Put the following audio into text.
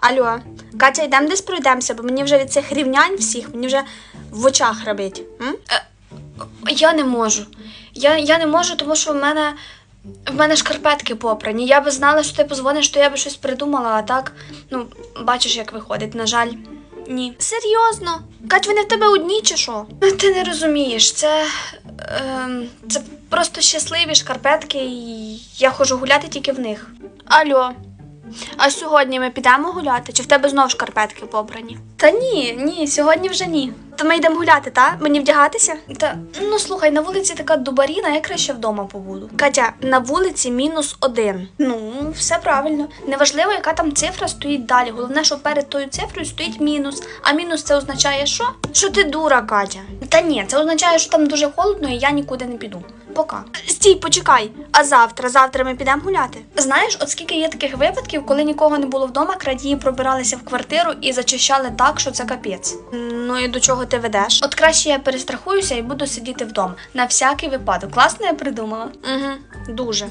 Алло, Катя, йдемо десь пройдемося, бо мені вже від цих рівнянь всіх, мені вже в очах рабить. М? Я не можу. Я, я не можу, тому що в мене. В мене шкарпетки попрані. Я би знала, що ти позвониш, то я би щось придумала, а так, ну, бачиш, як виходить, на жаль, ні. Серйозно? Кать, вони в тебе одні чи що? Ти не розумієш, це. ем, це просто щасливі шкарпетки, і я ходжу гуляти тільки в них. Алло. А сьогодні ми підемо гуляти? Чи в тебе знов шкарпетки побрані? Та ні, ні, сьогодні вже ні. То ми йдемо гуляти, та? Мені вдягатися? Та ну слухай, на вулиці така дубаріна, я краще вдома побуду. Катя, на вулиці мінус один. Ну, все правильно. Неважливо, яка там цифра стоїть далі. Головне, що перед тою цифрою стоїть мінус. А мінус це означає що? Що ти дура, Катя? Та ні, це означає, що там дуже холодно і я нікуди не піду. Пока. Стій, почекай. А завтра? Завтра ми підемо гуляти. Знаєш, от скільки є таких випадків, коли нікого не було вдома, крадії пробиралися в квартиру і зачищали так, що це капець. Ну і до чого ти ведеш? От краще я перестрахуюся і буду сидіти вдома. На всякий випадок. Класно я придумала. Угу, дуже.